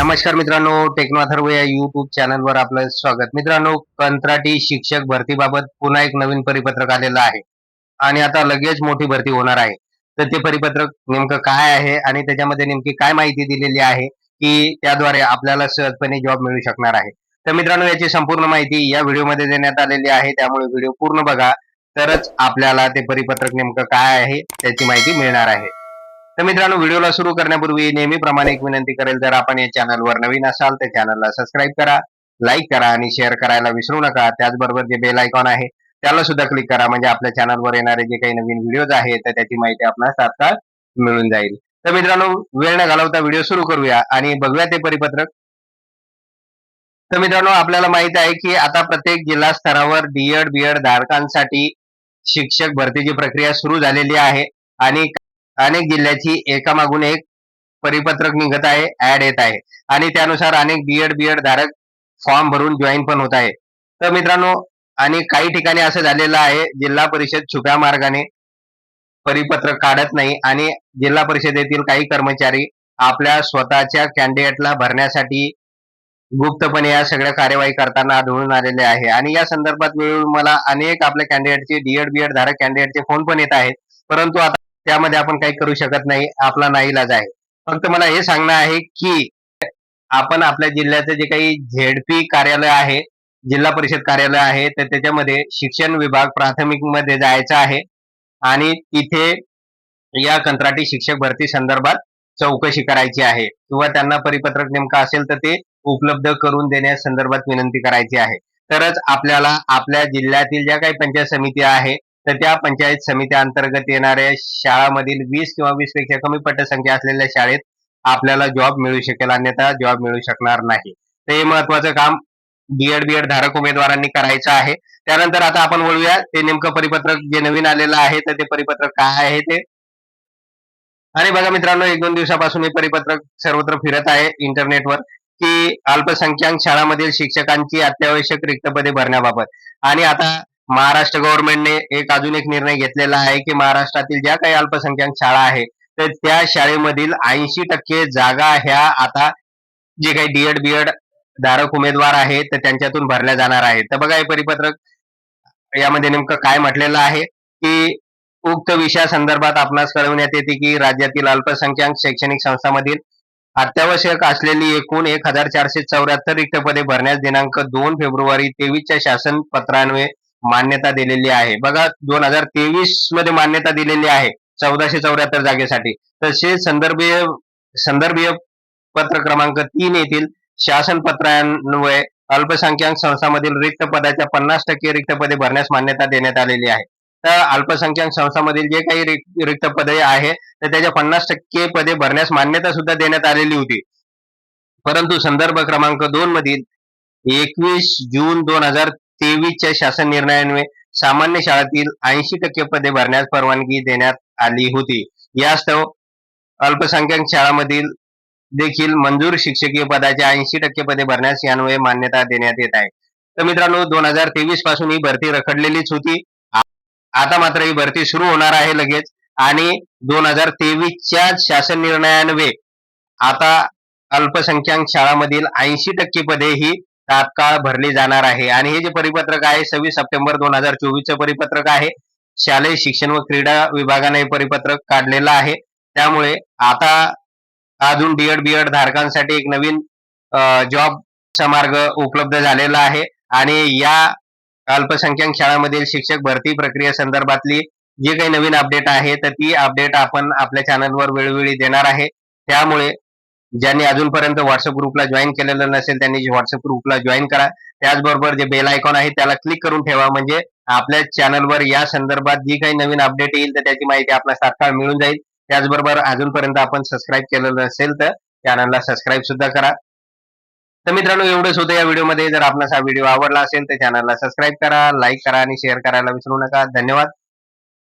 नमस्कार मित्रांनो टेक्नॉथर्व या युट्यूब चॅनलवर आपलं स्वागत. मित्रांनो कंत्राटी शिक्षक भरतीबाबत पुन्हा एक नवीन परिपत्रक आलेलं आहे. आणि आता लगेच मोठी भरती होणार आहे. तर ते परिपत्रक नेमकं काय आहे आणि त्याच्यामध्ये नेमकी काय माहिती दिलेली आहे की त्याद्वारे आपल्याला सहजपणे जॉब मिळू शकणार आहे. तर मित्रांनो याची संपूर्ण माहिती या व्हिडिओमध्ये देण्यात आलेली आहे. त्यामुळे व्हिडिओ पूर्ण बघा. तरच आपल्याला ते परिपत्रक नेमकं काय आहे त्याची माहिती मिळणार आहे. तर मित्रांनो व्हिडिओला सुरू करण्यापूर्वी नेहमीप्रमाणे एक विनंती करेल जर आपण या चॅनलवर नवीन असाल तर चॅनलला सबस्क्राईब करा लाईक करा आणि शेअर करायला विसरू नका. त्याचबरोबर जे बेल आयकॉन आहे त्याला सुद्धा क्लिक करा. म्हणजे आपल्या चॅनलवर येणारे जे काही नवीन व्हिडिओज आहेत तर त्याची माहिती आपल्याला तात्काळ मिळून जाईल. तर मित्रांनो वेळ न घालवता व्हिडिओ सुरू करूया आणि बघूया ते परिपत्रक. तर मित्रांनो आपल्याला माहीत आहे की आता प्रत्येक जिल्हा स्तरावर डीएड बीएड धारकांसाठी शिक्षक भरतीची प्रक्रिया सुरू झालेली आहे. आणि अनेक जिल्ह्याची एकामागून एक परिपत्रक निघत आहे ऍड येत आहे. आणि त्यानुसार अनेक बीएड बीएड धारक फॉर्म भरून जॉईन पण होत आहे तर मित्रांनो आणि काही ठिकाणी असं झालेलं आहे जिल्हा परिषद छुप्या मार्गाने परिपत्रक काढत नाही आणि जिल्हा परिषदेतील काही कर्मचारी आपल्या स्वतःच्या कॅन्डिडेटला भरण्यासाठी गुप्तपणे या सगळ्या कार्यवाही करताना आढळून आलेले आहे. आणि या संदर्भात वेळोवेळी मला अनेक आपल्या कॅन्डिडेटचे डीएड बीएड धारक कॅन्डिडेटचे फोन पण येत आहेत. परंतु आता त्यामध्ये आपण काही करू शकत नाही आपला नाईलाज आहे. फक्त मला हे सांगणं आहे की आपण आपल्या जिल्ह्याचं जे काही झेडपी कार्यालय आहे जिल्हा परिषद कार्यालय आहे तर त्याच्यामध्ये शिक्षण विभाग प्राथमिकमध्ये जायचं आहे. आणि तिथे या कंत्राटी शिक्षक भरती संदर्भात चौकशी करायची आहे. किंवा त्यांना परिपत्रक नेमकं असेल तर ते उपलब्ध करून देण्यास संदर्भात विनंती करायची आहे. तरच आपल्याला आपल्या जिल्ह्यातील ज्या काही पंचायत समिती आहे तर त्या पंचायत समित्या अंतर्गत येणाऱ्या शाळामधील वीस किंवा वीसपेक्षा कमी पटसंख्या असलेल्या शाळेत आपल्याला जॉब मिळू शकेल अन्यथा जॉब मिळू शकणार नाही. तर हे महत्वाचं काम बीएड बीएड धारक उमेदवारांनी करायचं आहे. त्यानंतर आता आपण बोलूया ते नेमकं परिपत्रक जे नवीन आलेलं आहे तर ते परिपत्रक काय आहे ते? आणि बघा मित्रांनो एक दोन दिवसापासून हे परिपत्रक सर्वत्र फिरत आहे इंटरनेटवर की अल्पसंख्याक शाळांमधील शिक्षकांची अत्यावश्यक रिक्त पदे भरण्याबाबत. आणि आता महाराष्ट्र गव्हर्नमेंटने एक अजून एक निर्णय घेतलेला आहे की महाराष्ट्रातील ज्या काही अल्पसंख्याक शाळा आहे तर त्या शाळेमधील ऐंशी टक्के जागा ह्या आता जे काही डीएड बीएड धारक उमेदवार आहेत तर त्यांच्यातून भरल्या जाणार आहेत. तर बघा हे परिपत्रक यामध्ये नेमकं काय म्हटलेलं आहे की उक्त विषयासंदर्भात आपणास कळवण्यात येते की राज्यातील अल्पसंख्याक शैक्षणिक संस्थांमधील अत्यावश्यक असलेली एकूण एक हजार चारशे चौऱ्याहत्तर रिक्त पदे भरण्यास दिनांक दोन फेब्रुवारी तेवीसच्या शासन पत्रान्वये मान्यता दिलेली आहे. बघा दोन हजार तेवीसमध्ये मान्यता दिलेली आहे चौदाशे चौऱ्याहत्तर जागेसाठी. तसे संदर्भीय संदर्भीय पत्र क्रमांक तीन येथील शासन पत्रान्वये अल्पसंख्याक संस्थांमधील रिक्त पदाच्या पन्नास टक्के रिक्त पदे भरण्यास मान्यता देण्यात आलेली आहे. तर अल्पसंख्याक संस्थांमधील जे काही रिक्त पदे आहे तर त्याच्या पन्नास टक्के पदे भरण्यास मान्यता सुद्धा देण्यात आलेली होती. परंतु संदर्भ क्रमांक दोन मधील एकवीस जून दोन हजार तेवीसच्या शासन निर्णयान्वये सामान्य शाळेतील ऐंशी टक्के पदे भरण्यास परवानगी देण्यात आली होती. यास्तव अल्पसंख्याक शाळांमधील देखील मंजूर शिक्षकीय पदाच्या ऐंशी टक्के पदे भरण्यास यान्वये मान्यता देण्यात येत आहे. तर मित्रांनो दोन हजार तेवीसपासून ही भरती रखडलेलीच होती. आता मात्र ही भरती सुरू होणार आहे लगेच आणि दोन हजार तेवीसच्या शासन निर्णयान्वये आता अल्पसंख्याक शाळांमधील ऐंशी टक्के पदे ही तात्काळ भरली जाणार आहे. आणि हे जे परिपत्रक आहे सव्वीस सप्टेंबर दोन हजार चोवीसचं परिपत्रक आहे. शालेय शिक्षण व क्रीडा विभागाने हे परिपत्रक काढलेलं आहे. त्यामुळे आता अजून डीएड बीएड धारकांसाठी एक नवीन जॉबचा मार्ग उपलब्ध झालेला आहे. आणि या अल्पसंख्याक शाळांमधील शिक्षक भरती प्रक्रिये संदर्भातली जी काही नवीन अपडेट आहे तर ती अपडेट आपण आपल्या चॅनलवर वेळोवेळी देणार आहे. त्यामुळे ज्यांनी अजूनपर्यंत व्हॉट्सअप ग्रुपला जॉईन केलेलं नसेल त्यांनी व्हॉट्सअप ग्रुपला जॉईन करा. त्याचबरोबर जे बेल आयकॉन आहे त्याला क्लिक करून ठेवा. म्हणजे आपल्या चॅनलवर या संदर्भात जी काही नवीन अपडेट येईल तर त्याची माहिती आपल्याला तात्काळ मिळून जाईल. त्याचबरोबर अजूनपर्यंत आपण सबस्क्राईब केलेलं नसेल तर चॅनलला सबस्क्राईब सुद्धा करा. तर मित्रांनो एवढंच होतं या व्हिडिओमध्ये जर आपणास हा व्हिडिओ आवडला असेल तर चॅनलला सबस्क्राईब करा लाईक करा आणि शेअर करायला विसरू नका. धन्यवाद.